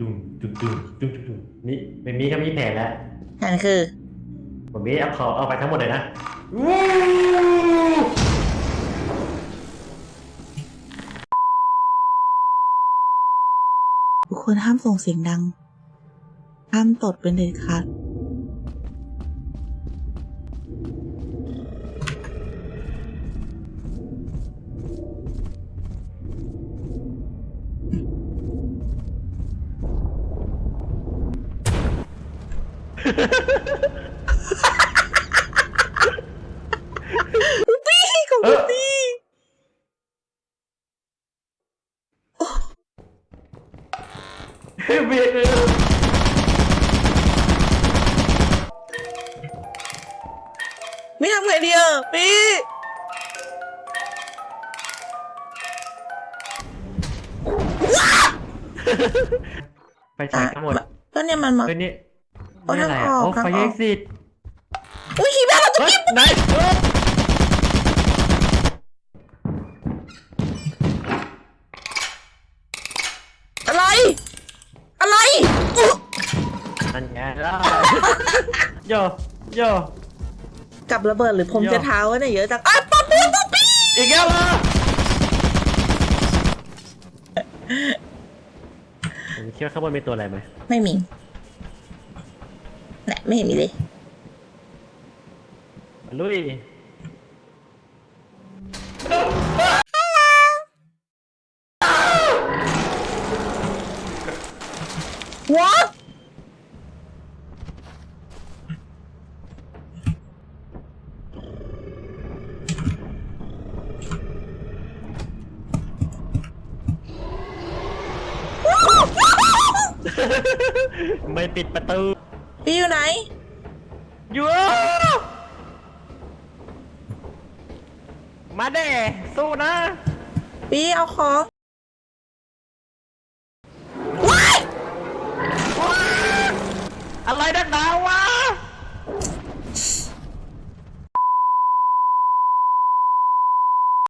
ดุมดุมดุมดุมดุมดุมนี่ไม่มีก็มีแผนแล้วนั่นคือ ผมมีเอาเขาเอาไปทั้งหมดเลยนะวู้ทุกคนห้ามส่งเสียงดัง ห้ามตดเป็นเด็ดขาด พี่ของเออพี่เบียดเลยไม่ทำไงดีอะพี่ไปฉายกันหมดก็เนี่ยมันมา เฮ้ยนี่ เอานี่อะไรทางออะอกโอ้ทางไฟออกเอ็กซิสอุ้ยแม่เราจะเฮ้ยกินไหนเฮ้ยอะไร อะไรอุ๊ยนั่นไงได้โยโย กับระเบิดหรือผมโย่จะเท้าเนี่ยเยอะจังอะป๊อปปี้ป๊อปปี้อีกแล้วเหรอผมคิดว่าข้างบนมีตัวอะไรไหมไม่มีแหละ ไม่เห็นมีเลย ลุยว a t ไม่ปิดประตู พี่อยู่ไหน อยู่มาเด้สู้นะ พี่เอาของ